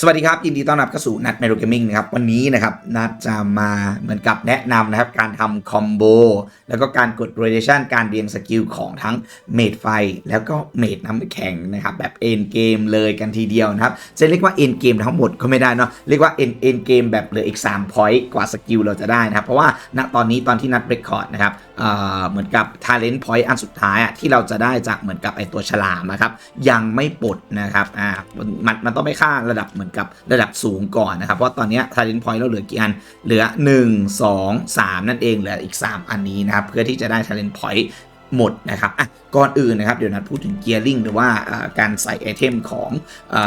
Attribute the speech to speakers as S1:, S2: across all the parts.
S1: สวัสดีครับ ยินดีต้อนรับเข้าสู่นัดเมโลเกมมิ่งนะครับวันนี้นะครับนัดจะมาเหมือนกับแนะนำนะครับการทำคอมโบแล้วก็การกด rotation การเรียงสกิลของทั้งเมดไฟ แล้วก็เมดน้ำแข็งนะครับแบบเอ็นเกมเลยกันทีเดียวนะครับจะเรียกว่าเอ็นเกมทั้งหมดก็ไม่ได้เนาะเรียกว่าเอ็นเอ็นเกมแบบเหลืออีก3 point กว่าสกิลเราจะได้นะครับเพราะว่าณตอนนี้ตอนที่นัดเรคคอร์ดนะครับเอ่อเหมือนกับท talent point อันสุดท้ายอะที่เราจะได้จากเหมือนกับไอตัวฉลามนะครับยังไม่ปลดนะครับอ่ามันมันต้องไปค่าระดับเหมือนกับระดับสูงก่อนนะครับ เพราะตอนนี้ย talent point เราเหลือกี่อัน เหลือ 1 2 3 นั่นเองเหลืออีก 3 อันนี้นะครับ เพื่อที่จะได้ talent point หมดนะครับอะ ก่อนอื่นนะครับ เดี๋ยวนัดพูดถึงเกียร์ลิงหรือว่าการใส่ไอเทมของ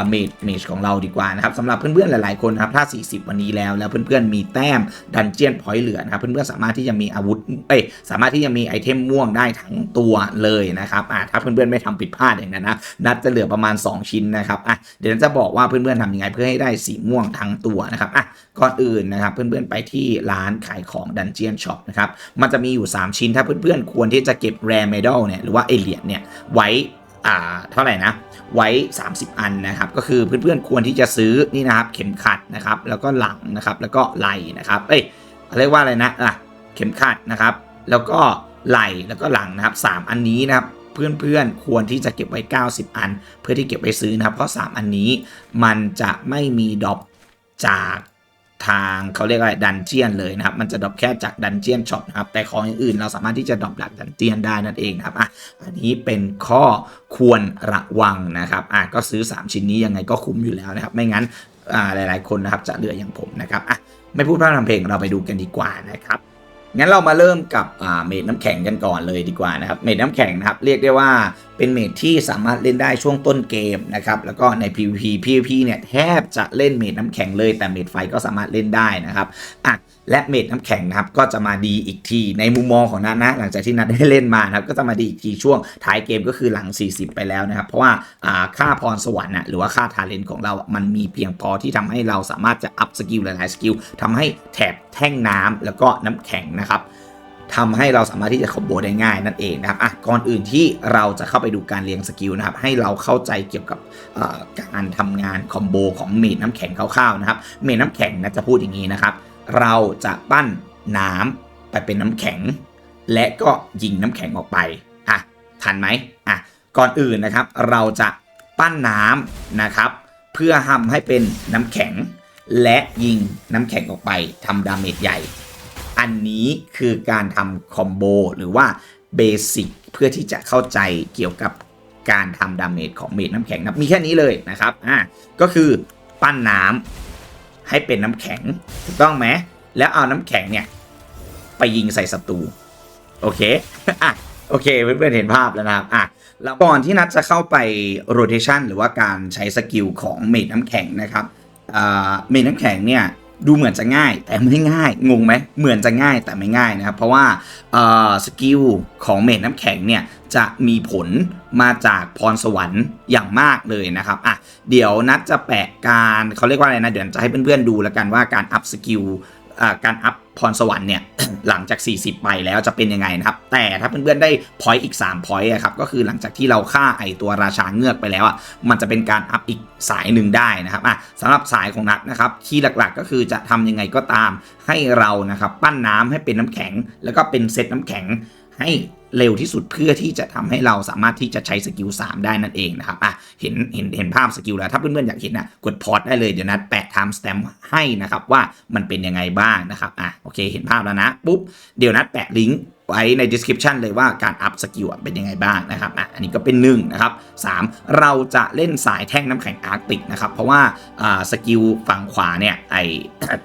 S1: เมดเมจของเราดีกว่านะครับสำหรับเพื่อนๆหลายๆคนนะครับถ้า 40 วันนี้แล้ว แล้วเพื่อนๆมีแต้มดันเจียนพอยต์เหลือนะครับเพื่อนๆสามารถที่จะมีอาวุธเอ้ยสามารถที่จะมีไอเทมม่วงได้ทั้งตัวเลยนะครับอะถ้าเพื่อนๆไม่ทำผิดพลาดอย่างนั้นนะนัดจะเหลือประมาณ 2 ชิ้นนะครับอะเดี๋ยวนัดจะบอกว่าเพื่อนๆทำยังไงเพื่อให้ได้สีม่วงทั้งตัวนะครับอะก่อนอื่นนะครับเพื่อนๆไปที่ร้านขายของดันเจียนช็อปนะครับมันจะมีอยู่ 3 ชิ้นถ้าเพื่อนๆควรที่จะเก็บแรเมดัลเนี่ยหรือว่าไอเหรียญเนี่ยไว้อ่าเท่าไหร่นะไว้ 30 อันนะครับก็คือเพื่อนๆควรที่จะซื้อนี่นะครับเข็มขัดนะครับแล้วก็หลังนะครับแล้วก็ไหล่นะครับเอ้ยเรียกว่าอะไรนะอะเข็มขัดนะครับ แล้วก็ไหล่แล้วก็หลังนะครับ 3 อันนี้นะครับเพื่อนๆควรที่จะเก็บไว้ 90 อัน เพื่อที่เก็บไว้ซื้อนะครับเพราะ 3 อันนี้มันจะไม่มีดรอปจาก ทางเขาเรียกว่าดันเจียนเลยนะครับ มันจะดรอปแค่จากดันเจียนช็อปนะครับ แต่ของอย่างอื่นเราสามารถที่จะดรอปจากดันเจียนได้นั่นเองนะครับอะอันนี้เป็นข้อควรระวังนะครับอะก็ซื้อ 3 ชิ้นนี้ยังไงก็คุ้มอยู่แล้วนะครับ ไม่งั้นอ่าหลายๆ คนนะครับจะเหลืออย่างผมนะครับอะไม่พูดพร่ำทำเพลงเราไปดูกันดีกว่านะครับ งั้นเรามาเริ่มกับเมดน้ำแข็งกันก่อนเลยดีกว่านะครับ เมดน้ำแข็งนะครับเรียกได้ว่าเป็นเมดที่สามารถเล่นได้ช่วงต้นเกมนะครับแล้วก็ใน PVP PVP เนี่ยแทบจะเล่นเมดน้ำแข็งเลยแต่เมดไฟก็สามารถเล่นได้นะครับอะ และเมดน้ำแข็งนะครับก็จะมาดีอีกทีในมุมมองของนัทนะ หลังจากที่นัทได้เล่นมานะครับก็จะมาดีอีกทีช่วงท้ายเกมก็คือหลัง 40 ไปแล้วนะครับ เพราะว่าอ่าค่าพรสวรรค์นะหรือว่าค่าทาเลนต์ของเรา มันมีเพียงพอที่ทำให้เราสามารถจะอัพสกิลหลายๆสกิลทำให้แถบแท่งน้ำแล้วก็น้ำแข็งนะครับทำให้เราสามารถที่จะคอมโบได้ง่ายนั่นเองนะครับอะก่อนอื่นที่เราจะเข้าไปดูการเรียงสกิลนะครับ ให้เราเข้าใจเกี่ยวกับการทำงานคอมโบของเมดน้ำแข็งคร่าวๆนะครับ เมดน้ำแข็งนะจะพูดอย่างนี้นะครับ เราจะปั้นน้ำไปเป็นน้ำแข็ง และก็ยิงน้ำแข็งออกไปอะทันไหมอะก่อนอื่นนะครับ เราจะปั้นน้ำนะครับ เพื่อทำให้เป็นน้ำแข็ง และยิงน้ำแข็งออกไปทำดาเมจใหญ่ อันนี้คือการทำคอมโบหรือว่าเบสิกเพื่อที่จะเข้าใจเกี่ยวกับการทำดาเมจของเมดน้ำแข็งนะมีแค่นี้เลยนะครับอ่าก็คือปั้นน้ำ ให้เป็นน้ำแข็งถูกต้องไหมแล้วเอาน้ำแข็งเนี่ยไปยิงใส่ศัตรูโอเคอะโอเคเพื่อนๆเห็นภาพแล้วนะครับอะแล้วก่อนที่นัดจะเข้าไปโรเทชันหรือว่าการใช้สกิลของเมดน้ำแข็งนะครับเมดน้ำแข็งเนี่ย ดูเหมือนจะง่าย แต่ไม่ง่ายงงไหมเหมือนจะง่ายแต่ไม่ง่ายนะครับเพราะว่าสกิลของเมดน้ำแข็งเนี่ยจะมีผลมาจากพรสวรรค์อย่างมากเลยนะครับอะเดี๋ยวนัดจะแปะการเขาเรียกว่าอะไรนะเดี๋ยวจะให้เพื่อนๆดูแล้วกันว่าการอัพสกิลการอัพพรสวรรค์เนี่ย หลังจาก 40 ไปแล้วจะเป็นยังไงนะครับ แต่ถ้าเพื่อนๆได้พอยต์อีก3พอยต์อะครับ ก็คือหลังจากที่เราฆ่าไอตัวราชาเงือกไปแล้วอะ มันจะเป็นการอัพอีกสายหนึ่งได้นะครับอะสำหรับสายของนัดนะครับคีย์หลักๆ ก็คือจะทำยังไงก็ตามให้เรานะครับปั้นน้ำให้เป็นน้ำแข็ง แล้วก็เป็นเซตน้ำแข็ง ให้เร็วที่สุดเพื่อที่จะทำให้เราสามารถที่จะใช้สกิล3ได้นั่นเองนะครับอะเห็นเห็นเห็นภาพสกิลแล้ว ถ้าเพื่อนๆอยากเห็นนะกดพอร์ตได้เลยเดี๋ยวนัดแปะไทม์สแตมป์ให้นะครับว่ามันเป็นยังไงบ้างนะครับอะโอเคเห็นภาพแล้วนะปุ๊บเดี๋ยวนัดแปะลิงก์ ไว้ใน description เลยว่าการอัพสกิลเป็นยังไงบ้างนะครับอะอันนี้ก็เป็น1นะครับ3เราจะเล่นสายแท่งน้ำแข็งอาร์กติกนะครับเพราะว่าสกิลฝั่งขวาเนี่ยไอ้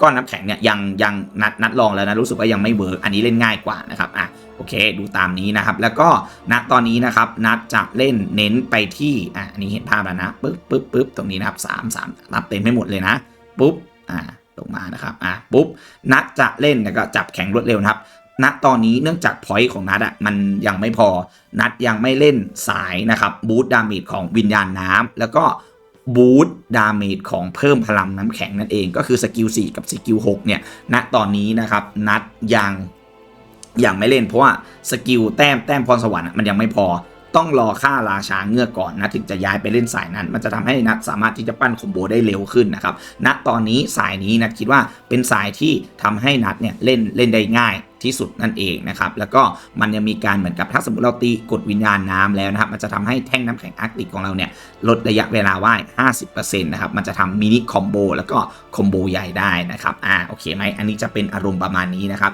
S1: ก้อนน้ำแข็งเนี่ยยังยังนัดนัดลองแล้วนะรู้สึกว่ายังไม่เวิร์กอันนี้เล่นง่ายกว่านะครับอะโอเคดูตามนี้นะครับ แล้วก็ณตอนนี้นะครับนัดจะเล่นเน้นไปที่อะอันนี้เห็นภาพแล้วนะปึ๊บปึ๊บปึ๊บตรงนี้นะครับสามสามนับเต็มให้หมดเลยนะปุ๊บอ่าลงมานะครับอะปุ๊บนัดจะเล่นแล้วก็จับแข็งรวดเร็วนะครับ ณตอนนี้เนื่องจากพอยต์ของนัดอะมันยังไม่พอนัดยังไม่เล่นสายนะครับบูตดาเมจของวิญญาณน้ำแล้วก็บูตดาเมจของเพิ่มพลังน้ำแข็งนั่นเอง ก็คือสกิล4กับสกิล6เนี่ยณตอนนี้นะครับนัดยังยังไม่เล่นเพราะว่าสกิลแต้มแต้มพรสวรรค์มันยังไม่พอ ต้องรอค่าราชาเงือกก่อนนะถึงจะย้ายไปเล่นสายนั้น มันจะทำให้นัดสามารถที่จะปั้นคอมโบได้เร็วขึ้นนะครับณตอนนี้สายนี้นัดคิดว่าเป็นสายที่ทำให้นัดเนี่ยเล่นเล่นได้ง่ายที่สุดนั่นเองนะครับ แล้วก็มันยังมีการเหมือนกับถ้าสมมติเราตีกดวิญญาณน้ำแล้วนะครับ มันจะทำให้แท่งน้ำแข็งอาร์กติกของเราเนี่ยลดระยะเวลาว่าย 50%นะครับ มันจะทำมินิคอมโบแล้วก็คอมโบใหญ่ได้นะครับ อ่า โอเคไหม อันนี้จะเป็นอารมณ์ประมาณนี้นะครับ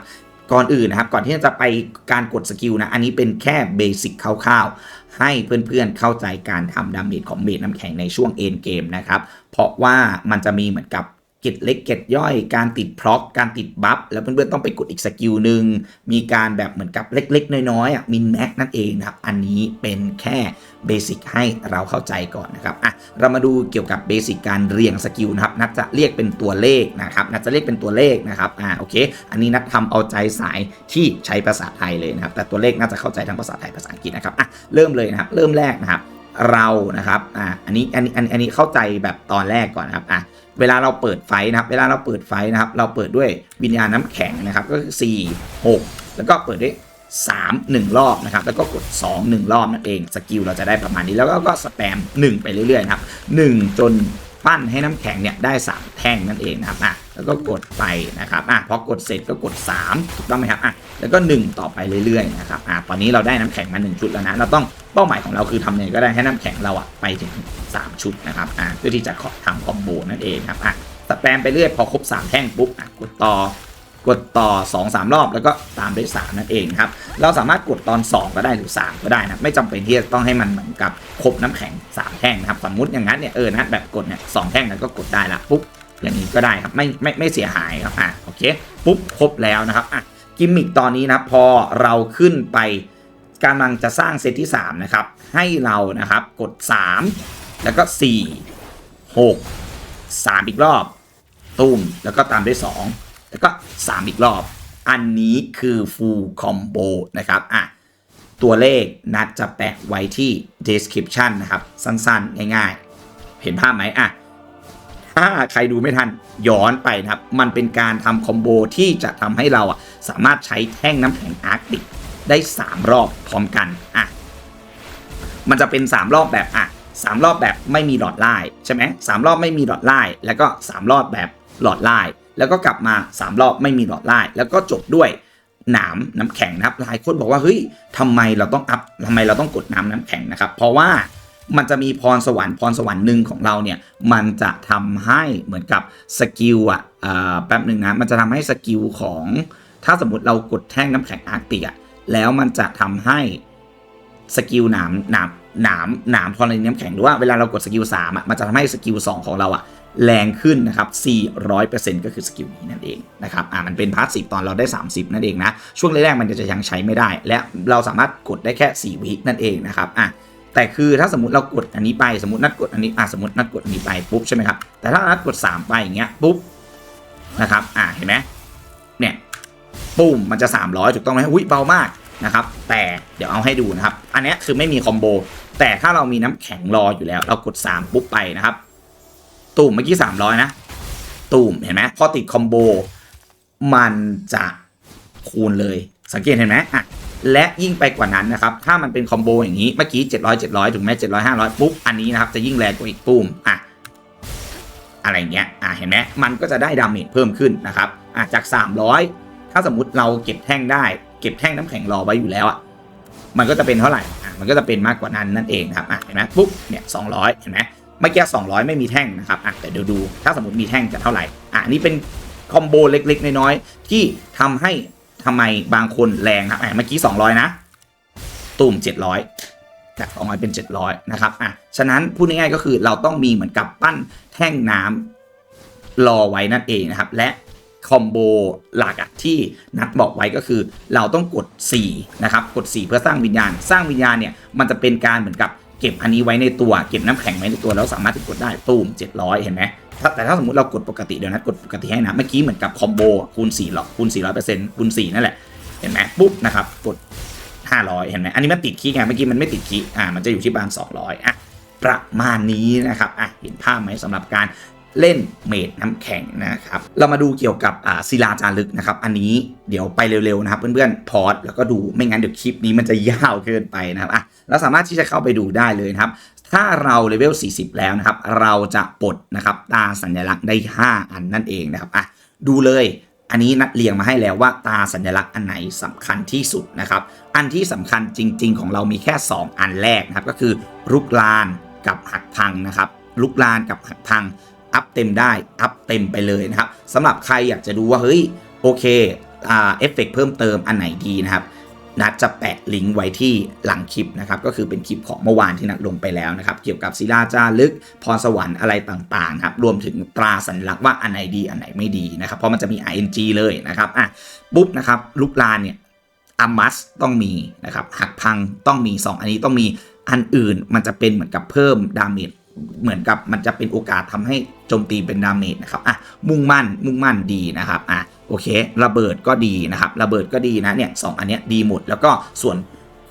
S1: ก่อนอื่นนะครับ ก่อนที่จะไปการกดสกิลนะ อันนี้เป็นแค่เบสิกคร่าวๆ ให้เพื่อนๆเข้าใจการทำดาเมจของเมจน้ำแข็งในช่วงเอ็นเกมนะครับ เพราะว่ามันจะมีเหมือนกับ เกตเล็กเกตย่อยการติดพร็อกการติดบัฟแล้วเพื่อนๆต้องไปกดอีกสกิลหนึ่งมีการแบบเหมือนกับเล็กๆ น้อยๆอะมินแม็กนั่นเองนะครับ อันนี้เป็นแค่เบสิกให้เราเข้าใจก่อนนะครับอะเรามาดูเกี่ยวกับเบสิกการเรียงสกิลนะครับนัดจะเรียกเป็นตัวเลขนะครับนัดจะเรียกเป็นตัวเลขนะครับอ่าโอเค อันนี้นัดทำเอาใจสายที่ใช้ภาษาไทยเลยนะครับ แต่ตัวเลขน่าจะเข้าใจทั้งภาษาไทยภาษาอังกฤษนะครับอะเริ่มเลยนะครับเริ่มแรกนะครับเรานะครับอ่าอันนี้อันนี้อันนี้อันนี้เข้าใจแบบตอนแรกก่อนนะครับอะ เวลาเราเปิดไฟนะครับ เวลาเราเปิดไฟนะครับ เราเปิดด้วยวิญญาณน้ำแข็งนะครับ ก็คือ4 6 แล้วก็เปิดด้วย 3 1 รอบนะครับ แล้วก็กด 2 1 รอบนั่นเอง สกิลเราจะได้ประมาณนี้ แล้วก็ก็สแปม 1 ไปเรื่อยๆนะครับ 1 จนปั้นให้น้ำแข็งเนี่ยได้ 3 แท่งนั่นเองนะครับอะ แล้วก็กดไปนะครับอะพอกดเสร็จก็กด 3 ถูกต้องไหมครับอะแล้วก็ 1 ต่อไปเรื่อยๆนะครับอะตอนนี้เราได้น้ำแข็งมา 1 ชุดแล้วนะ เราต้องเป้าหมายของเราคือทำยังไงก็ได้ให้น้ำแข็งเราอะไปถึง 3 ชุดนะครับอะเพื่อที่จะทำคอมโบนั่นเองครับอะสแปมไปเรื่อยพอครบ 3 แท่งปุ๊บอะกดต่อกดต่อ 2 3 รอบแล้วก็ตามด้วย3นั่นเองครับเราสามารถกดตอน 2 ก็ได้หรือ 3 ก็ได้นะไม่จำเป็นที่จะต้องให้มันเหมือนกับครบน้ำแข็ง 3 แท่งนะครับสมมุติอย่างนั้นเนี่ยเออนะแบบกดเนี่ยสแท่งแล้วก็กดได้ละปุ๊บ อย่างนี้ก็ได้ครับไม่ไม่ไม่เสียหายครับอะโอเคปุ๊บครบแล้วนะครับอะกิมมิคตอนนี้นะพอเราขึ้นไปกำลังจะสร้างเซตที่ 3 นะครับ ให้เรานะครับกด 3 แล้วก็ 4 6 3 อีกรอบ ตุ้ม แล้วก็ตามด้วย 2 แล้วก็ 3 อีกรอบ อันนี้คือ full combo นะครับอะตัวเลขนัดจะแปะไว้ที่ description นะครับ สั้นๆ ง่ายๆ เห็นภาพไหมอะ ถ้าใครดูไม่ทันย้อนไปนะครับ มันเป็นการทำคอมโบที่จะทำให้เราอะสามารถใช้แท่งน้ำแข็งอาร์กติกได้ 3 รอบพร้อมกันอะมันจะเป็น 3 รอบแบบอะสามรอบแบบไม่มีหลอดไล่ใช่ไหมสามรอบไม่มีหลอดไล่แล้วก็ 3 รอบแบบหลอดไล่แล้วก็กลับมา 3 รอบไม่มีหลอดไล่แล้วก็จบด้วยหนามน้ำแข็งนะครับหลายคนบอกว่าเฮ้ยทำไมเราต้องอัพทำไมเราต้องกดน้ำน้ำแข็งนะครับ เพราะว่า มันจะมีพรสวรรค์พรสวรรค์หนึ่งของเราเนี่ยมันจะทำให้เหมือนกับสกิลอะแป๊บหนึ่งนะมันจะทำให้สกิลของถ้าสมมติเรากดแท่งน้ำแข็งอาร์กติกอะแล้วมันจะทำให้สกิลหนามหนามหนามหนามพรในน้ำแข็งหรือว่าเวลาเรากดสกิล3อะมันจะทำให้สกิล2ของเราอะแรงขึ้นนะครับ 400%ก็คือสกิลนี้นั่นเองนะครับ อ่า มันเป็นพาร์ทสิตอนเราได้ 30 นั่นเองนะ ช่วงแรกๆมันจะยังใช้ไม่ได้ และเราสามารถกดได้แค่ 4 วินั่นเองนะครับ อะ แต่คือถ้าสมมติเรากดอันนี้ไปสมมตินัดกดอันนี้อะสมมตินัดกดอันนี้ไปปุ๊บใช่ไหมครับแต่ถ้านัดกด 3 ไปอย่างเงี้ยปุ๊บนะครับอะเห็นไหมเนี่ยปุ่มมันจะ 300 ถูกต้องไหมอุ้ยเบามากนะครับแต่เดี๋ยวเอาให้ดูนะครับ อันนี้คือไม่มีคอมโบแต่ถ้าเรามีน้ำแข็งรออยู่แล้ว เรากด 3 ปุ๊บไปนะครับตุ่มเมื่อกี้ 300 นะตุ่มเห็นไหมพอติดคอมโบมันจะคูณเลยสังเกตเห็นไหมอะ และยิ่งไปกว่านั้นนะครับ ถ้ามันเป็นคอมโบอย่างนี้ เมื่อกี้ 700 700 ถึงแม้700 500 ปุ๊บ อันนี้นะครับ จะยิ่งแรงกว่าอีกปุ่มอะอะไรเงี้ยอะเห็นไหมมันก็จะได้ดาเมจเพิ่มขึ้นนะครับอะจาก 300 ถ้าสมมุติเราเก็บแท่งได้ เก็บแท่งน้ำแข็งรอไว้อยู่แล้วอะมันก็จะเป็นเท่าไหร่อะมันก็จะเป็นมากกว่านั้นนั่นเองครับอะเห็นไหมปุ๊บเนี่ย200 เห็นไหมเมื่อกี้200 ไม่มีแท่งนะครับอะแต่เดี๋ยวดู ถ้าสมมติมีแท่งจะเท่าไหร่อะนี่เป็นคอมโบเล็กๆน้อยๆที่ทำให้ ทำไมบางคนแรงครับอะเมื่อกี้ 200 นะ ตุ่ม 700 จาก 200 เป็น 700 นะครับอะฉะนั้นพูดง่ายๆก็คือเราต้องมีเหมือนกับปั้นแท่งน้ำรอไว้นั่นเองนะครับ และคอมโบหลักที่นัดบอกไว้ก็คือ เราต้องกด 4 นะครับ กด 4 เพื่อสร้างวิญญาณ สร้างวิญญาณเนี่ยมันจะเป็นการเหมือนกับเก็บอันนี้ไว้ในตัว เก็บน้ำแข็งไว้ในตัวแล้วสามารถที่กดได้ตูม700 เห็นไหม แต่ถ้าสมมติเรากดปกติเดี๋ยวนัดกดปกติให้นะเมื่อกี้เหมือนกับคอมโบคูณ4หรอกคูณ400%คูณ4นั่นแหละเห็นไหมปุ๊บนะครับกด500 เห็นไหมอันนี้มันติดคีย์ไงเมื่อกี้มันไม่ติดคีย์อ่ามันจะอยู่ที่ประมาณ200อะประมาณนี้นะครับอะเห็นภาพไหมสำหรับการเล่นเมดน้ำแข็งนะครับ เรามาดูเกี่ยวกับอ่าศิลาจารึกนะครับ อันนี้เดี๋ยวไปเร็วๆนะครับเพื่อนๆพอดแล้วก็ดูไม่งั้นเดี๋ยวคลิปนี้มันจะยาวเกินไปนะครับอะเราสามารถที่จะเข้าไปดูได้เลยนะครับ ถ้าเราเลเวล 40 แล้วนะครับ เราจะปลดนะครับตาสัญลักษณ์ได้ 5 อันนั่นเองนะครับอะดูเลยอันนี้นัดเรียงมาให้แล้วว่าตาสัญลักษณ์อันไหนสำคัญที่สุดนะครับ อันที่สำคัญจริง ๆ ของเรามีแค่ 2 อันแรกนะครับ ก็คือลุกลานกับหักพังนะครับลุกลานกับหักพัง อัพเต็มได้อัพเต็มไปเลยนะครับสำหรับใครอยากจะดูว่าเฮ้ยโอเคอ่าเอฟเฟกเพิ่มเติมอันไหนดีนะครับ นัดจะแปะลิงก์ไว้ที่หลังคลิปนะครับก็คือเป็นคลิปของเมื่อวานที่นัดลงไปแล้วนะครับเกี่ยวกับศิลาจารึกพรสวรรค์อะไรต่างๆครับรวมถึงตราสัญลักษณ์ว่าอันไหนดีอันไหนไม่ดีนะครับเพราะมันจะมี ing เลยนะครับอะปุ๊บนะครับลูกลานเนี่ยอามัสต้องมีนะครับหักพังต้องมี 2 อันนี้ต้องมีอันอื่นมันจะเป็นเหมือนกับเพิ่มดาเมจ เหมือนกับมันจะเป็นโอกาสทำให้โจมตีเป็นดาเมจนะครับอะมุ่งมั่นมุ่งมั่นดีนะครับอะโอเค ระเบิดก็ดีนะครับระเบิดก็ดีนะเนี่ยสองอันเนี้ยดีหมด แล้วก็ส่วน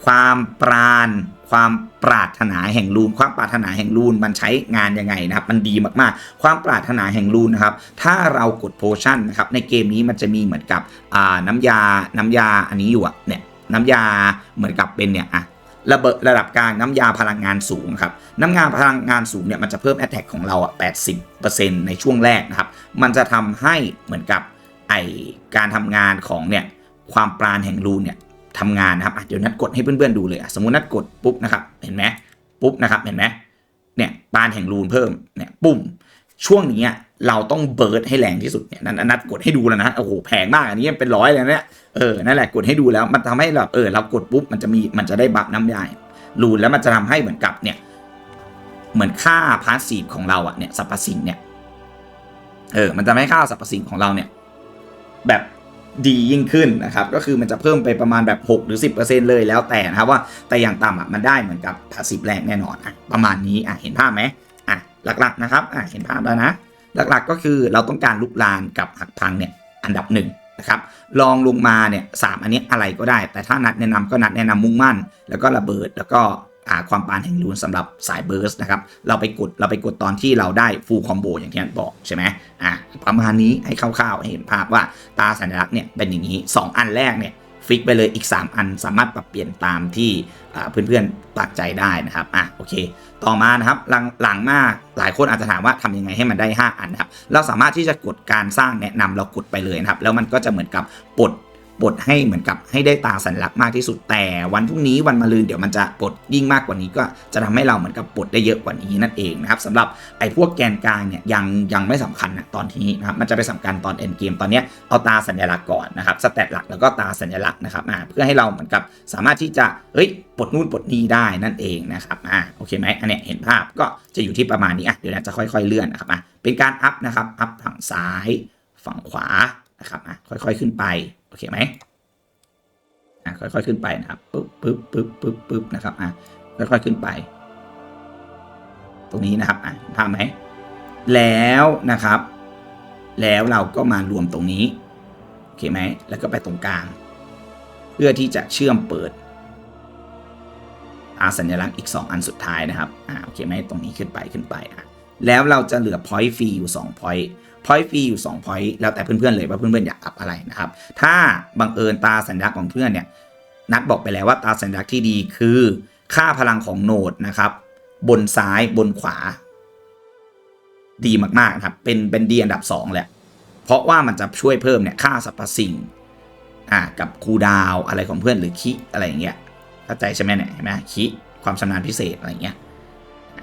S1: ความปราณความปรารถนาแห่งรูน ความปรารถนาแห่งรูนมันใช้งานยังไงนะครับ มันดีมากๆ ความปรารถนาแห่งรูนนะครับ ถ้าเรากดโพชั่นนะครับ ในเกมนี้มันจะมีเหมือนกับน้ำยาน้ำยาอันนี้อยู่อะเนี่ยน้ำยาเหมือนกับเป็นเนี่ยอะ ระเบิดระดับกลางน้ำยาพลังงานสูงครับน้ำงานพลังงานสูงเนี่ยมันจะเพิ่ม Attack ของเราอะ80%ในช่วงแรกนะครับ มันจะทำให้เหมือนกับไอการทำงานของเนี่ยความปราณแห่งรูนเนี่ยทำงานนะครับเดี๋ยวนัดกดให้เพื่อนๆดูเลยสมมตินัดกดปุ๊บนะครับเห็นไหมปุ๊บนะครับเห็นไหมเนี่ยปราณแห่งรูนเพิ่มเนี่ยปุ่มช่วงนี้ เราต้องเบิร์ดให้แรงที่สุดเนี่ยนัดนัดกดให้ดูแล้วนะโอ้โหแพงมากอันนี้เป็นร้อยเลยเนี่ยเออนั่นแหละกดให้ดูแล้วมันทำให้เราเออเรากดปุ๊บมันจะมีมันจะได้บัฟน้ำยารูนแล้วมันจะทำให้เหมือนกับเนี่ยเหมือนค่าพาสซีฟของเราอะเนี่ยสรรพสิ่งเนี่ยเออมันจะไม่ค่าสรรพสิ่งของเราเนี่ยแบบดียิ่งขึ้นนะครับ ก็คือมันจะเพิ่มไปประมาณแบบ 6 หรือ 10%เลยแล้วแต่นะครับว่าแต่อย่างต่ำอะมันได้เหมือนกับพาสซีฟแรงแน่นอนอะประมาณนี้อะเห็นภาพไหมอะหลักๆนะครับอะเห็นภาพแล้วนะ หลักๆก็คือเราต้องการลุกลานกับหักพังเนี่ยอันดับหนึ่งนะครับลองลงมาเนี่ยสามอันนี้อะไรก็ได้ แต่ถ้านัดแนะนำก็นัดแนะนำมุ่งมั่น แล้วก็ระเบิดแล้วก็ความปานแห่งรูนสำหรับสายเบิร์สนะครับเราไปกดเราไปกดตอนที่เราได้ฟูลคอมโบอย่างที่นันบอกใช่ไหมอะประมาณนี้ให้คร่าวๆให้เห็นภาพว่าตาสัญลักษณ์เนี่ยเป็นอย่างนี้ 2 อันแรกเนี่ย ฟิกไปเลยอีก 3 อันสามารถปรับเปลี่ยนตามที่เพื่อนๆปักใจได้นะครับอะโอเค ต่อมานะครับหลังหลังมากหลายคนอาจจะถามว่าทำยังไงให้มันได้ 5 อันนะครับเราสามารถที่จะกดการสร้างแนะนำเรากดไปเลยนะครับแล้วมันก็จะเหมือนกับปลด ปลดให้เหมือนกับให้ได้ตาสัญลักษณ์มากที่สุดแต่วันพรุ่งนี้วันมะรืนเดี๋ยวมันจะปลดยิ่งมากกว่านี้ก็จะทำให้เราเหมือนกับปลดได้เยอะกว่านี้นั่นเองนะครับสำหรับไอ้พวกแกนกลางเนี่ยยังยังไม่สำคัญนะตอนนี้นะครับมันจะไปสำคัญตอนเอ็นเกมตอนเนี้ยเอาตาสัญลักษณ์ก่อนนะครับสเตตหลักแล้วก็ตาสัญลักษณ์นะครับอ่าเพื่อให้เราเหมือนกับสามารถที่จะเฮ้ยปลดนู่นปลดนี่ได้นั่นเองนะครับอ่าโอเคไหมอันเนี้ยเห็นภาพก็จะอยู่ที่ประมาณนี้อะเดี๋ยวเราจะค่อยๆเลื่อนนะครับอะเป็นการอัพนะครับอัพฝั่งซ้าย ฝั่งขวา นะครับอะค่อยๆขึ้นไปโอเคไหมอะค่อยๆขึ้นไปนะครับปึ๊บปึ๊บปึ๊บปึ๊บปึ๊บนะครับอะค่อยๆขึ้นไป ตรงนี้นะครับอะเห็นภาไหมแล้วนะครับ แล้วเราก็มารวมตรงนี้โอเคไหมแล้วก็ไปตรงกลาง เพื่อที่จะเชื่อมเปิดอาสัญลักษณ์อีก 2 อันสุดท้ายนะครับอ่าโอเคไหมตรงนี้ขึ้นไปขึ้นไปอะ แล้วเราจะเหลือ point ฟรีอยู่2 point point ฟรีอยู่2 point แล้วแต่เพื่อนๆเลยว่าเพื่อนๆอยากอัพอะไรนะครับ ถ้าบังเอิญตาสัญลักษณ์ของเพื่อนเนี่ยนัดบอกไปแล้วว่าตาสัญลักษณ์ที่ดีคือค่าพลังของโนดนะครับ บนซ้ายบนขวา ดีมากๆนะครับ เป็นเป็นดีอันดับ 2 แหละ เพราะว่ามันจะช่วยเพิ่มเนี่ยค่าสรรพสิ่งอ่ากับคูดาวอะไรของเพื่อนหรือคิอะไรอย่างเงี้ยเข้าใจใช่ไหมเนี่ยเห็นไหมคิความชำนาญพิเศษอะไรอย่างเงี้ย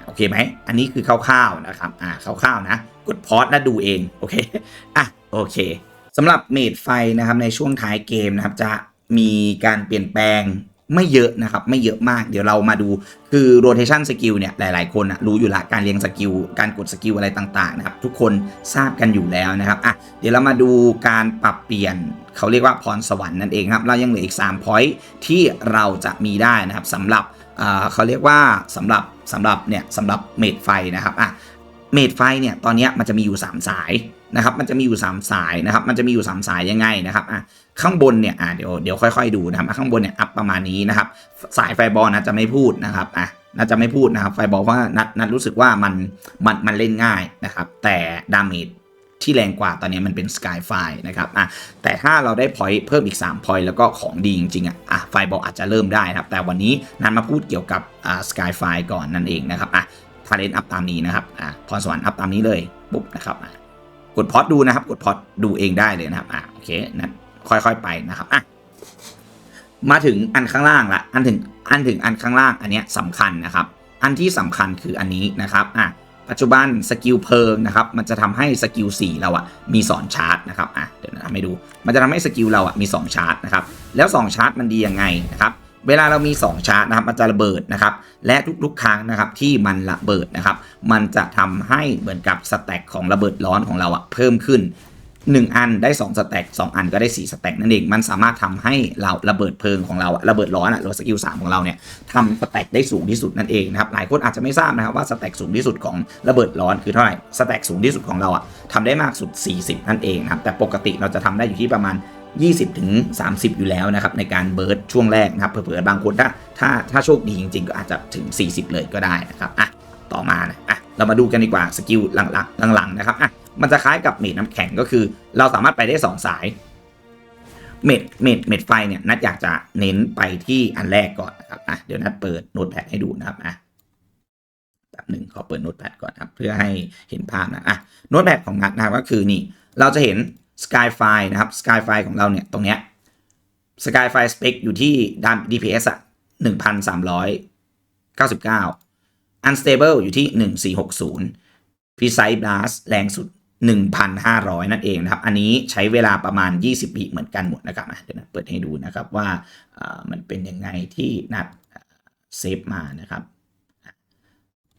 S1: โอเคไหม อันนี้คือคร่าวๆนะครับ อ่าคร่าวๆนะ กดพอสนะดูเอง โอเค อะ โอเคสำหรับเมดไฟนะครับในช่วงท้ายเกมนะครับ จะมีการเปลี่ยนแปลงไม่เยอะนะครับ ไม่เยอะมากเดี๋ยวเรามาดูคือ rotation skill เนี่ยหลาย ๆ คนนะรู้อยู่ละการเรียงสกิลการกดสกิลอะไรต่าง ๆ นะครับ ทุกคนทราบกันอยู่แล้วนะครับอะเดี๋ยวเรามาดูการปรับเปลี่ยน เขาเรียกว่าพรสวรรค์นั่นเองครับเรายังเหลืออีก3 point ที่เราจะมีได้นะครับสำหรับเขาเรียกว่าสำหรับสำหรับเนี่ยสำหรับเมดไฟนะครับอะเมดไฟเนี่ยตอนนี้มันจะมีอยู่ 3 สายนะครับมันจะมีอยู่ 3 สายนะครับมันจะมีอยู่ 3 สายยังไงนะครับอะข้างบนเนี่ยอะเดี๋ยวเดี๋ยวค่อยๆดูนะครับข้างบนเนี่ยอัพประมาณนี้นะครับสายไฟบอลนะจะไม่พูดนะครับอะนัดจะไม่พูดนะครับไฟบอกว่านัดนัดรู้สึกว่ามันมันมันเล่นง่ายนะครับแต่ดาเมจ ที่แรงกว่าตอนนี้มันเป็นสกายไฟนะครับอะแต่ถ้าเราได้พอยต์เพิ่มอีก3พอยต์แล้วก็ของดีจริงๆอะอะไฟบอกอาจจะเริ่มได้นะครับ แต่วันนี้นัดมาพูดเกี่ยวกับอ่าสกายไฟก่อนนั่นเองนะครับอะทาเลนต์อัพตามนี้นะครับอะพรสวรรค์อัพตามนี้เลยปุ๊บนะครับอะกดพอดดูนะครับ กดพอดดูเองได้เลยนะครับอะโอเคนัดค่อยๆไปนะครับอะมาถึงอันข้างล่างละอันถึงอันถึงอันข้างล่างอันเนี้ยสำคัญนะครับ อันที่สำคัญคืออันนี้นะครับอะ ปัจจุบันสกิลเพลิงนะครับมันจะทำให้สกิล4เราอะมีสอนชาร์จนะครับอะเดี๋ยวนะทำให้ดู มันจะทำให้สกิลเราอะมี2ชาร์จนะครับแล้ว2ชาร์จมันดียังไงนะครับเวลาเรามี 2 ชาร์จนะครับมันจะระเบิดนะครับและทุกๆ ครั้งนะครับที่มันระเบิดนะครับมันจะทำให้เหมือนกับสแต็กของระเบิดร้อนของเราอะเพิ่มขึ้น 1 อันได้2สแต็ก2อันก็ได้4สแต็กนั่นเอง มันสามารถทำให้เราระเบิดเพลิงของเราระเบิดร้อนอะหรือสกิล3ของเราเนี่ยทำสแต็กได้สูงที่สุดนั่นเองนะครับ หลายคนอาจจะไม่ทราบนะครับว่าสแต็กสูงที่สุดของระเบิดร้อนคือเท่าไหร่ สแต็กสูงที่สุดของเราอะทำได้มากสุด 40 นั่นเองนะครับ แต่ปกติเราจะทำได้อยู่ที่ประมาณ20ถึง30 อยู่แล้วนะครับในการเบิร์ดช่วงแรกนะครับเผื่อๆบางคนถ้าถ้าถ้าโชคดีจริง ๆ ก็อาจจะถึง 40 เลยก็ได้นะครับอะต่อมานะอะเรามาดูกันดีกว่าสกิลหลังๆหลังๆนะครับอะ มันจะคล้ายกับเมดน้ำแข็งก็คือ เราสามารถไปได้ 2 สาย เมดเมดเมดไฟเนี่ยนัดอยากจะเน้นไปที่อันแรกก่อนนะครับอะเดี๋ยวนัดเปิดโน้ตแพดให้ดูนะครับอะแป๊บหนึ่งขอเปิดโน้ตแพดก่อนนะครับ เพื่อให้เห็นภาพนะอะโน้ตแพดของนัดนะครับก็คือนี่ เราจะเห็น Skyfi นะครับ Skyfi ของเราเนี่ยตรงเนี้ย Skyfi spec อยู่ที่ด้าน DPS อะ1,399 Unstable อยู่ที่ 1460 Precise Blast แรงสุด 1,500 นั่นเองนะครับ อันนี้ใช้เวลาประมาณ 20วิเหมือนกันหมดนะครับเดี๋ยวนะเปิดให้ดูนะครับว่ามันเป็นยังไงที่นัดเซฟมานะครับ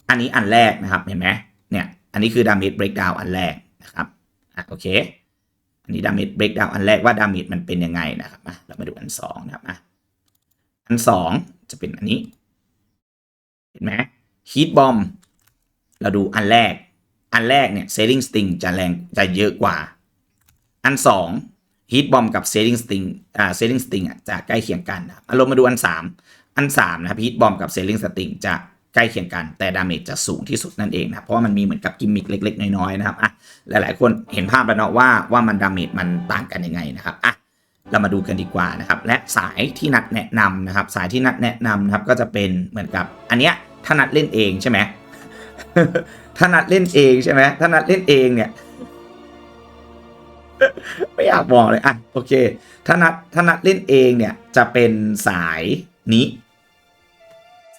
S1: อันนี้อันแรกนะครับเห็นไหมเนี่ย อันนี้คือ damage breakdown อันแรกนะครับอะโอเค อันนี้ damage breakdown อันแรกว่า damage มันเป็นยังไงนะครับอะเรามาดูอันสองนะครับอะอันสองจะเป็นอันนี้ เห็นไหม heat bomb เราดูอันแรก อันแรกเนี่ย sailing sting จะแรงจะเยอะกว่า อันสอง heat bomb กับ sailing sting อ่า sailing sting อะจะใกล้เคียงกันนะอารมณ์มาดูอันสามอันสามนะครับ heat bomb กับ sailing sting จะใกล้เคียงกัน แต่ดาเมจจะสูงที่สุดนั่นเองนะครับเพราะว่ามันมีเหมือนกับกิมมิคเล็ก ๆ น้อยๆนะครับอะหลายๆคนเห็นภาพแล้วเนาะว่าว่ามันดาเมจมันต่างกันยังไงนะครับอะเรามาดูกันดีกว่านะครับ และสายที่นัดแนะนำนะครับ สายที่นัดแนะนำนะครับก็จะเป็นเหมือนกับ อันเนี้ยถ้านัดเล่นเองใช่ไหม ถ้านัดเล่นเองใช่ไหมถ้านัดเล่นเองเนี่ย ไม่อยากบอกเลยอะโอเค ถ้านัดถ้านัดเล่นเองเนี่ย จะเป็นสายนี้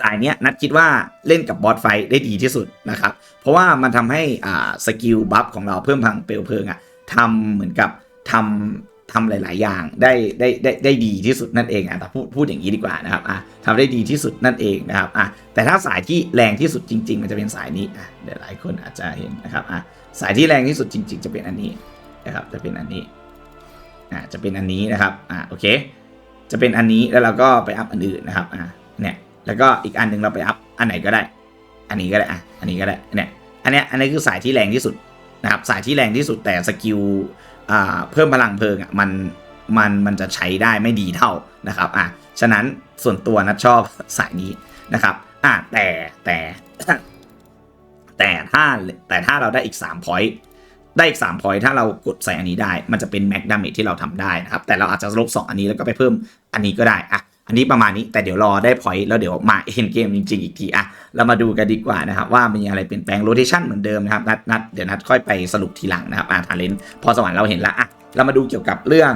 S1: สายเนี้ยนัดคิดว่าเล่นกับบอสไฟได้ดีที่สุดนะครับ เพราะว่ามันทำให้อ่าสกิลบัฟของเราเพิ่มพลังเปลวเพลิงอะทำเหมือนกับทำ ทำหลาย ๆ อย่างได้ได้ได้ได้ดีที่สุดนั่นเองอะแต่พูดพูดอย่างนี้ดีกว่านะครับอะทำได้ดีที่สุดนั่นเองนะครับอะแต่ถ้าสายที่แรงที่สุดจริง ๆ มันจะเป็นสายนี้อะเดี๋ยวหลายคนอาจจะเห็นนะครับอะสายที่แรงที่สุดจริง ๆ จะเป็นอันนี้นะครับจะเป็นอันนี้อะจะเป็นอันนี้นะครับอะโอเค จะเป็นอันนี้แล้วเราก็ไปอัพอันอื่นนะครับอะเนี่ยแล้วก็อีกอันหนึ่งเราไปอัพอันไหนก็ได้ อันนี้ก็ได้อะอันนี้ก็ได้เนี่ยอันเนี้ยอันนี้คือสายที่แรงที่สุดนะครับสายที่แรงที่สุดแต่สกิล เพิ่มพลังเพลิงอะมันมันมันจะใช้ได้ไม่ดีเท่านะครับอะฉะนั้นส่วนตัวนัดชอบสายนี้นะครับอะแต่แต่แต่ถ้าแต่ถ้าเราได้อีก3 point ได้อีก3 point ถ้าเรากดใส่อันนี้ได้ มันจะเป็นแม็กดามิที่เราทำได้นะครับ แต่เราอาจจะลบ2 อันนี้แล้วก็ไปเพิ่มอันนี้ก็ได้อะ อันนี้ประมาณนี้แต่เดี๋ยวรอได้ point แล้วเดี๋ยวมา end game จริง ๆ อีกทีอะเรามาดูกันดีกว่านะครับ ว่ามีอะไรเปลี่ยนแปลง rotation เหมือนเดิมนะครับนัดนัดเดี๋ยวนัดค่อยไปสรุปทีหลังนะครับอะทาเลนพอสวรรค์เราเห็นแล้วอะเรามาดูเกี่ยวกับเรื่อง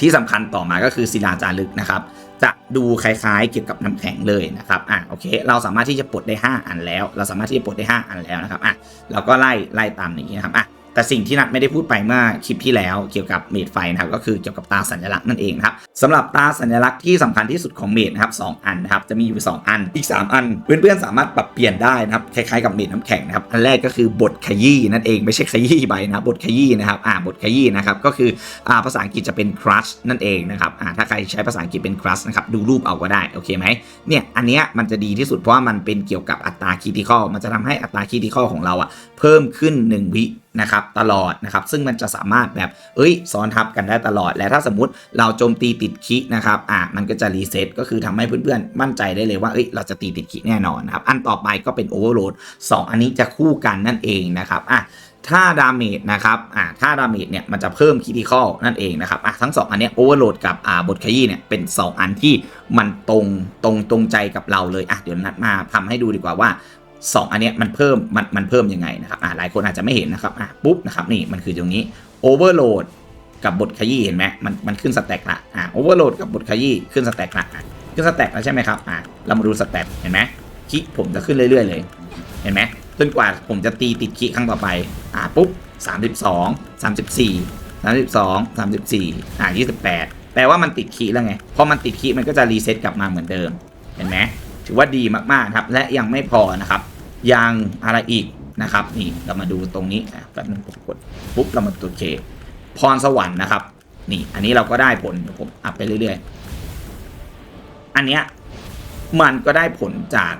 S1: ที่สำคัญต่อมาก็คือศิลาจารึกนะครับจะดูคล้ายๆ เกี่ยวกับน้ำแข็งเลยนะครับอะโอเค เราสามารถที่จะปลดได้ 5 อันแล้ว เราสามารถที่จะปลดได้ 5 อันแล้วนะครับอะเราก็ไล่ไล่ตามอย่างนี้นะครับอะแต่สิ่งที่นัดไม่ได้พูดไปเมื่อคลิปที่แล้วเกี่ยวกับเมดไฟนะครับก็คือเกี่ยวกับตาสัญลักษณ์นั่นเองครับ สำหรับตาสัญลักษณ์ที่สำคัญที่สุดของเมดนะครับสองอันนะครับจะมีอยู่ 2 อันอีก 3 อัน เพื่อนๆสามารถปรับเปลี่ยนได้นะครับคล้ายๆกับเมดน้ำแข็งนะครับอันแรกก็คือบทขยี้นั่นเองไม่ใช่ขยี้ใบนะบทขยี้นะครับอ่าบทขยี้นะครับก็คืออ่าภาษาอังกฤษจะเป็น crush นั่นเองนะครับอ่าถ้าใครใช้ภาษาอังกฤษเป็น crush นะครับดูรูปเอาก็ได้โอเคไหมเนี่ยอันเนี้ยมันจะดีที่สุดเพราะว่ามันเป็นเกี่ยวกับอัตราคีติคอลมันจะทำให้อัตราคีติคอลของเราอะเพิ่มขึ้น 1 วินะครับตลอดนะครับซึ่งมันจะสามารถแบบเอ้ยซ้อนทับกันได้ตลอด และถ้าสมมติเราโจมตีติดดคินะครับอะมันก็จะรีเซ็ตก็คือทำให้เพื่อนๆมั่นใจได้เลยว่าเอ้ยเราจะตีติดคิแน่นอนนะครับอันต่อไปก็เป็นโอเวอร์โหลด2อันนี้จะคู่กันนั่นเองนะครับอะถ้าดาเมจนะครับอ่าถ้าดาเมจเนี่ยมันจะเพิ่มคิติคอลนั่นเองนะครับอะทั้ง 2 อันเนี้โอเวอร์โหลดกับอ่าบทขยี้เนี่ยเป็น 2 อันที่มันตรงตรงตรงใจกับเราเลยอะเดี๋ยวนัดมาทำให้ดูดีกว่าว่า 2 อันเนี้ยมันเพิ่มมันมันเพิ่มยังไงนะครับอ่าหลายคนอาจจะไม่เห็นนะครับอะปุ๊บนะครับนี่มันคือตรงนี้โอเวอร์โหลด กับบทขยี้เห็นไหมมันมันขึ้นสแต็กละอ่าโอเวอร์โหลดกับบทขยี้ขึ้นสแต็กละขึ้นสแต็กแล้วใช่ไหมครับอะเรามาดูสแต็กเห็นไหมคิผมจะขึ้นเรื่อย ๆ เลย เห็นไหมจนกว่าผมจะตีติดคีครั้งต่อไปอ่าปุ๊บ32 34 32 34อ่า28 แปลว่ามันติดคีแล้วไงพอมันติดคีมันก็จะรีเซ็ตกลับมาเหมือนเดิม เห็นไหมถือว่าดีมากๆครับ และยังไม่พอนะครับ ยังอะไรอีกนะครับ นี่เรามาดูตรงนี้อะแป๊บนึงผมกดปุ๊บเรามาตัวเค พรสวรรค์นะครับ นี่อันนี้เราก็ได้ผลผมอัพไปเรื่อยๆ อันเนี้ยมันก็ได้ผลจาก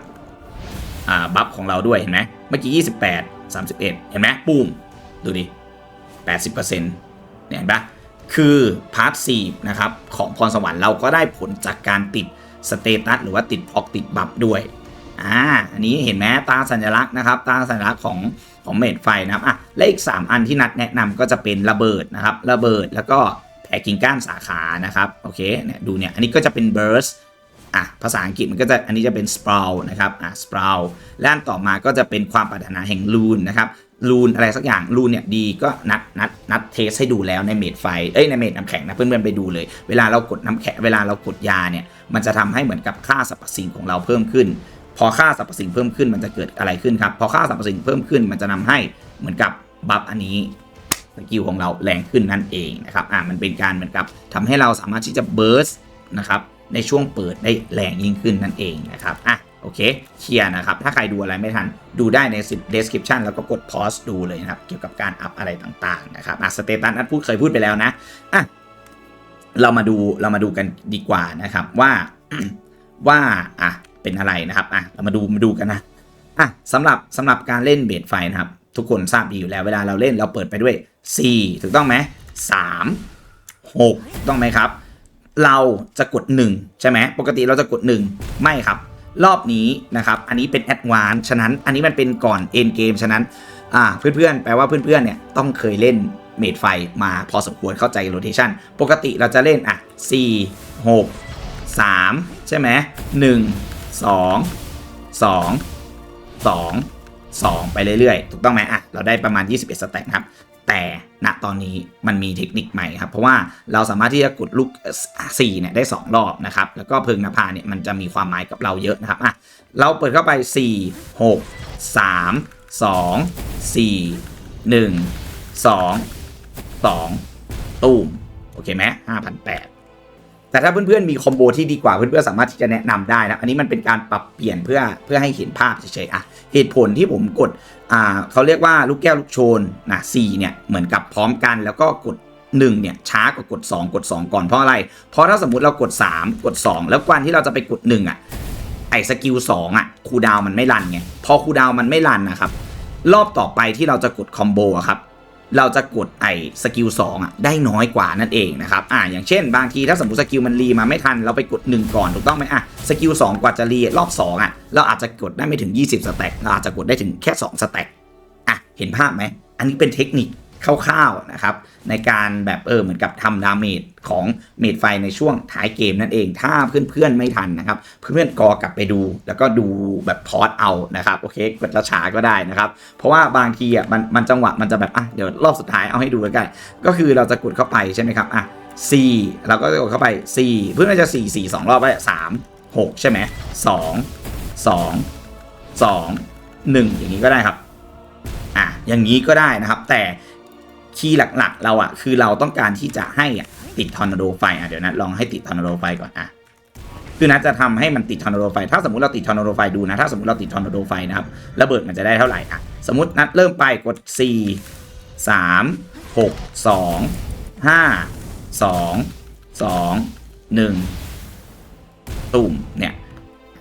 S1: าบัฟของเราด้วยเห็นไหมเมื่อกี้ 28 31 เห็นไหมปูมดูดิ 80%เนี่ยเห็นปะคือพาร์ทซีนะครับ ของพรสวรรค์เราก็ได้ผลจากการติดสเตตัสหรือว่าติดออกติดบัฟด้วยอ่าอันนี้เห็นไหมตาสัญลักษณ์นะครับ ตาสัญลักษณ์ของของเมดไฟนะครับอะและอีก 3 อันที่นัดแนะนำก็จะเป็นระเบิดนะครับระเบิดแล้วก็แผ่กิ่งก้านสาขานะครับโอเคเนี่ยดูเนี่ยอันนี้ก็จะเป็น burst อะภาษาอังกฤษมันก็จะอันนี้จะเป็น sprout นะครับอะ sprout และอันต่อมาก็จะเป็นความปรารถนาแห่งลูนนะครับลูนอะไรสักอย่างลูนเนี่ยดีก็นัดนัดนัดเทสให้ดูแล้วในเมดไฟเอ้ยในเมดน้ำแข็งนะเพื่อนๆไปดูเลย เวลาเรากดน้ำแข็งเวลาเรากดยาเนี่ยมันจะทำให้เหมือนกับค่าสรรพสิ่งของเราเพิ่มขึ้น พอค่าสรรพสิ่งเพิ่มขึ้นมันจะเกิดอะไรขึ้นครับ พอค่าสรรพสิ่งเพิ่มขึ้นมันจะนำให้เหมือนกับบัฟอันนี้สกิลของเราแรงขึ้นนั่นเองนะครับ อ่า มันเป็นการเหมือนกับทำให้เราสามารถที่จะเบิร์สนะครับในช่วงเปิดได้แรงยิ่งขึ้นนั่นเองนะครับ อะ โอเค เคลียร์นะครับ ถ้าใครดูอะไรไม่ทัน ดูได้ใน description แล้วก็กด pause ดูเลยนะครับ เกี่ยวกับการอัพอะไรต่างๆนะครับ อะ สเตตัสนัดพูดเคยพูดไปแล้วนะ อะ เรามาดู เรามาดูกันดีกว่านะครับว่าว่า อะ เป็นอะไรนะครับอะเรามาดูมาดูกันนะอะสำหรับสำหรับการเล่นเบสไฟนะครับ ทุกคนทราบดีอยู่แล้วเวลาเราเล่นเราเปิดไปด้วย 4 ถูกต้องไหม3 6ถูกต้องไหมครับ เราจะกด 1 ใช่ไหมปกติเราจะกด 1 ไม่ครับ รอบนี้นะครับ อันนี้เป็นแอดวานฉะนั้น อันนี้มันเป็นก่อนเอ็นเกมฉะนั้นอ่าเพื่อนๆ แปลว่าเพื่อนๆเนี่ยต้องเคยเล่นเมดไฟมาพอสมควรเข้าใจโรเทชันปกติเราจะเล่นอะ4 6 3 ใช่ไหม1 2 2 2 2 ไปเรื่อยๆ ถูกต้องไหมอะ เราได้ประมาณ 21สแต็กครับ แต่ณตอนนี้มันมีเทคนิคใหม่ครับ เพราะว่าเราสามารถที่จะกดลูก4เนี่ยได้ 2 รอบนะครับ แล้วก็เพิงนภาเนี่ยมันจะมีความหมายกับเราเยอะนะครับ อะ เราเปิดเข้าไป 4 6 3 2 4 1 2 2 ตูม โอเคไหม5,800แแต่ถ้าเพื่อนๆมีคอมโบที่ดีกว่าเพื่อนๆสามารถที่จะแนะนำได้นะอันนี้มันเป็นการปรับเปลี่ยนเพื่อเพื่อให้เห็นภาพเฉยๆอะเหตุผลที่ผมกดอ่าเขาเรียกว่าลูกแก้วลูกโชนนะ4เนี่ยเหมือนกับพร้อมกันแล้วก็กด1เนี่ยช้ากว่ากด 2 กด 2 ก่อนเพราะอะไร เพราะถ้าสมมติเรากด 3 กด 2 แล้วกวนที่เราจะไปกด 1อะไอ้สกิล2อะคูดาวมันไม่รันไงพอคูดาวมันไม่รันนะครับรอบต่อไปที่เราจะกดคอมโบอะครับ เราจะกดไอ้สกิล2อะได้น้อยกว่านั่นเองนะครับอ่าอย่างเช่นบางทีถ้าสมมติสกิลมันรีมาไม่ทันเราไปกด 1 ก่อนถูกต้องไหมอะสกิล2กว่าจะรีรอบ2อะเราอาจจะกดได้ไม่ถึง 20สแต็กเราอาจจะกดได้ถึงแค่ 2สแต็กอะเห็นภาพไหมอันนี้เป็นเทคนิค คร่าวๆนะครับ ในการแบบเออเหมือนกับทำดาเมจของเมดไฟในช่วงท้ายเกมนั่นเอง ถ้าเพื่อนๆไม่ทันนะครับ เพื่อนๆกอกลับไปดู แล้วก็ดูแบบพอสเอานะครับโอเคกดช้าก็ได้นะครับ เพราะว่าบางทีอะมันมันจังหวะมันจะแบบอะเดี๋ยวรอบสุดท้ายเอาให้ดูแล้วกันก็คือเราจะกดเข้าไปใช่ไหมครับอะ C เราก็กดเข้าไป C เพื่อนๆจะ4 4 2รอบไป3 6ใช่ไหม2 2 2 1อย่างนี้ก็ได้ครับอะอย่างนี้ก็ได้นะครับ แต่ คีย์หลักๆ เราอะคือเราต้องการที่จะให้อะติดทอร์นาโดไฟอะเดี๋ยวนะลองให้ติดทอร์นาโดไฟก่อนอะคือนะจะทำให้มันติดทอร์นาโดไฟ ถ้าสมมติเราติดทอร์นาโดไฟดูนะ ถ้าสมมติเราติดทอร์นาโดไฟนะครับ ระเบิดมันจะได้เท่าไหร่อะ สมมตินัดเริ่มไปกด 4 3 6 2 5 2 2 1 ตุ่มเนี่ย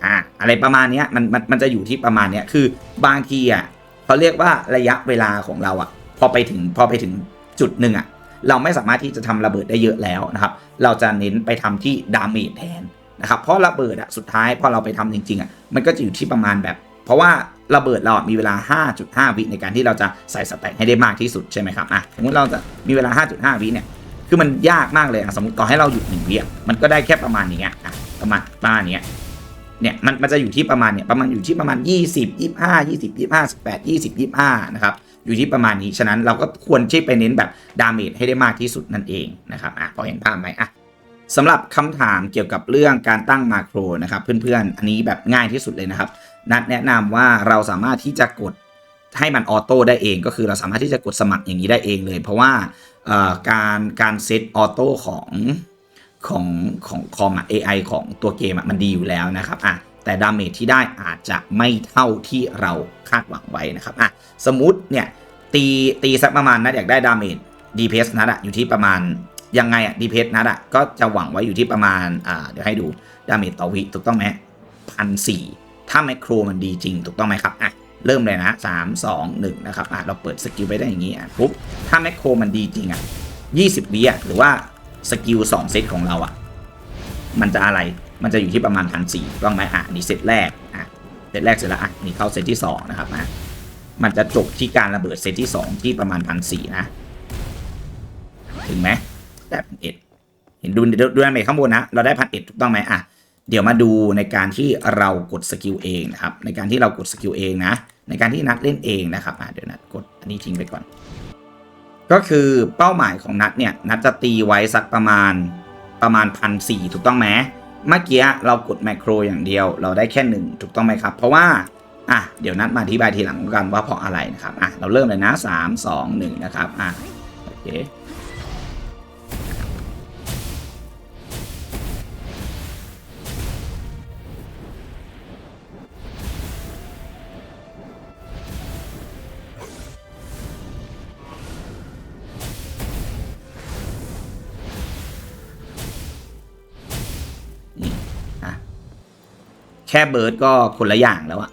S1: อะ อะไรประมาณนี้มันมันมันจะอยู่ที่ประมาณเนี้ยคือบางทีอะเขาเรียกว่าระยะเวลาของเราอะ พอไปถึงพอไปถึงจุดหนึ่งอะเราไม่สามารถที่จะทำระเบิดได้เยอะแล้วนะครับ เราจะเน้นไปทำที่ดาเมจแทนนะครับเพราะระเบิดอะสุดท้ายพอเราไปทำจริงๆอะมันก็จะอยู่ที่ประมาณแบบ เพราะว่าระเบิดเราอะมีเวลา 5.5 วิในการที่เราจะใส่สแต็กให้ได้มากที่สุดใช่ไหมครับอะสมมติเราจะมีเวลา 5.5 วิเนี่ยคือมันยากมากเลยอะสมมติต่อให้เราหยุดหนึ่งวิอะมันก็ได้แค่ประมาณนี้อะประมาณประมาณนี้เนี่ยมันมันจะอยู่ที่ประมาณเนี่ยประมาณอยู่ที่ประมาณ 20 25 20 25 18 20 25นะครับ อยู่ที่ประมาณนี้ ฉะนั้นเราก็ควรที่ไปเน้นแบบดาเมจให้ได้มากที่สุดนั่นเองนะครับอะพอเห็นภาพไหมอะสำหรับคำถามเกี่ยวกับเรื่องการตั้งมาโครนะครับเพื่อนๆ อันนี้แบบง่ายที่สุดเลยนะครับ นัดแนะนำว่าเราสามารถที่จะกดให้มันออโต้ได้เองก็คือเราสามารถที่จะกดสมัครอย่างนี้ได้เองเลย เพราะว่าการการเซตออโต้ของของของคอมอะ AI ของตัวเกมอะมันดีอยู่แล้วนะครับอะ แต่ดาเมจที่ได้อาจจะไม่เท่าที่เราคาดหวังไว้นะครับอะสมมติเนี่ยตีตีสักประมาณนัดอยากได้ดาเมจดีเพสนัดอะอยู่ที่ประมาณยังไงอะดีเพสนัดอะก็จะหวังไว้อยู่ที่ประมาณอ่าเดี๋ยวให้ดูดาเมจต่อวิถูกต้องไหมพันสี่ถ้าแมคโครมันดีจริงถูกต้องไหมครับอะเริ่มเลยนะ3 2 1นะครับอะเราเปิดสกิลไปได้อย่างนี้อะปุ๊บถ้าแมคโครมันดีจริงอะ20วิอะหรือว่าสกิล2เซตของเราอะมันจะอะไร มันจะอยู่ที่ประมาณพันสี่ต้องไหมอะนี่เซตแรกอะเซตแรกเสร็จแล้วอะนี่เข้าเซตที่2นะครับนะมันจะจบที่การระเบิดเซตที่2ที่ประมาณพันสี่นะถึงไหมแต่พันเอ็ดเห็นดูดูดูดาเมข้างบนนะเราได้พันเอ็ดถูกต้องไหมอะเดี๋ยวมาดูในการที่เรากดสกิลเองนะครับในการที่เรากดสกิลเองนะ ในการที่นัดเล่นเองนะครับอะเดี๋ยวนัดกดอันนี้ทิ้งไปก่อน ก็คือเป้าหมายของนัดเนี่ยนัดจะตีไว้สักประมาณประมาณพันสี่ถูกต้องไหม เมื่อกี้เรากดแมคโครอย่างเดียว เราได้แค่หนึ่งถูกต้องไหมครับ เพราะว่าอะเดี๋ยวนัดมาอธิบายทีหลังกันว่าเพราะอะไรนะครับอะเราเริ่มเลยนะสามสองหนึ่งนะครับอะโอเค แค่เบิร์ดก็คนละอย่างแล้วอะ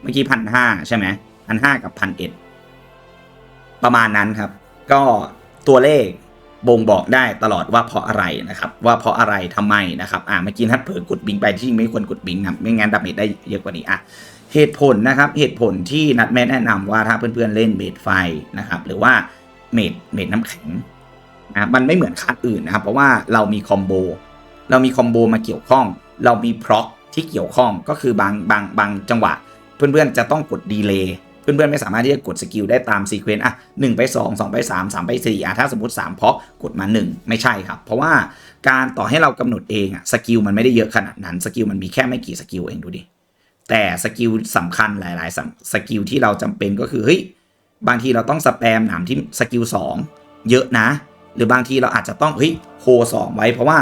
S1: เมื่อกี้พันห้าใช่ไหมพันห้ากับพันเอ็ดประมาณนั้นครับ ก็ตัวเลขบ่งบอกได้ตลอดว่าเพราะอะไรนะครับ ว่าเพราะอะไรทำไมนะครับอ่าเมื่อกี้นัดเผลอกดบิงไปที่ไม่ควรกดบิงนะไม่งั้นดาเมจได้เยอะกว่านี้อะเหตุผลนะครับ เหตุผลที่นัดแม่แนะนำว่าถ้าเพื่อนๆเล่นเมดไฟนะครับ หรือว่าเมดเมดน้ำแข็งนะมันไม่เหมือนคัดอื่นนะครับ เพราะว่าเรามีคอมโบเรามีคอมโบมาเกี่ยวข้อง เรามีพร็อก ที่เกี่ยวข้องก็คือบางบางบางจังหวะ เพื่อนๆจะต้องกดดีเลย์เพื่อนๆไม่สามารถที่จะกดสกิลได้ตามซีเควนต์อะหนึ่งไปสองสองไปสามสามไปสี่อะถ้าสมมติสามเพราะกดมาหนึ่งไม่ใช่ครับ เพราะว่าการต่อให้เรากำหนดเองอะสกิลมันไม่ได้เยอะขนาดนั้นสกิลมันมีแค่ไม่กี่สกิลเองดูดิแต่สกิลสำคัญหลายๆสกิลที่เราจำเป็นก็คือเฮ้ยบางทีเราต้องสแปมหนามที่สกิล2เยอะนะ หรือบางทีเราอาจจะต้องเฮ้ยโฮสองไว้เพราะว่า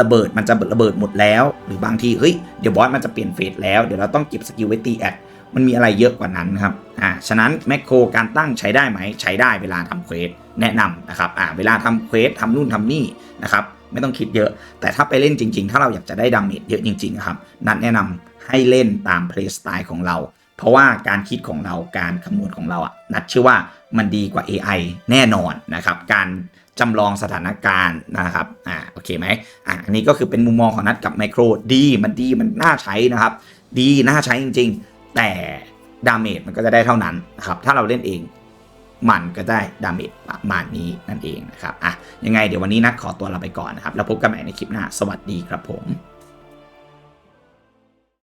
S1: ระเบิดมันจะระเบิดหมดแล้ว หรือบางทีเฮ้ยเดี๋ยวบอสมันจะเปลี่ยนเฟสแล้วเดี๋ยวเราต้องเก็บสกิลไว้ตีแอดมันมีอะไรเยอะกว่านั้นครับอ่าฉะนั้นแมคโครการตั้งใช้ได้ไหมใช้ได้เวลาทำเควสแนะนำนะครับอ่าเวลาทำเควสทำนู่นทำนี่นะครับไม่ต้องคิดเยอะ แต่ถ้าไปเล่นจริง ๆ ถ้าเราอยากจะได้ดาเมจเยอะจริงๆครับนัดแนะนำให้เล่นตามเพลย์สไตล์ของเรา เพราะว่าการคิดของเราการคำนวณของเราอะนัดเชื่อว่ามันดีกว่า AI แน่นอนนะครับการ จำลองสถานการณ์นะครับอ่าโอเคไหมอ่าอันนี้ก็คือเป็นมุมมองของนัดกับไมโครดีมันดีมันน่าใช้นะครับ ดีน่าใช้จริง ๆ แต่ดาเมจมันก็จะได้เท่านั้นนะครับถ้าเราเล่นเองมันก็ได้ดาเมจประมาณนี้นั่นเองนะครับอะยังไงเดี๋ยววันนี้นัดขอตัวเราไปก่อนนะครับ แล้วพบกันใหม่ในคลิปหน้า สวัสดีครับผม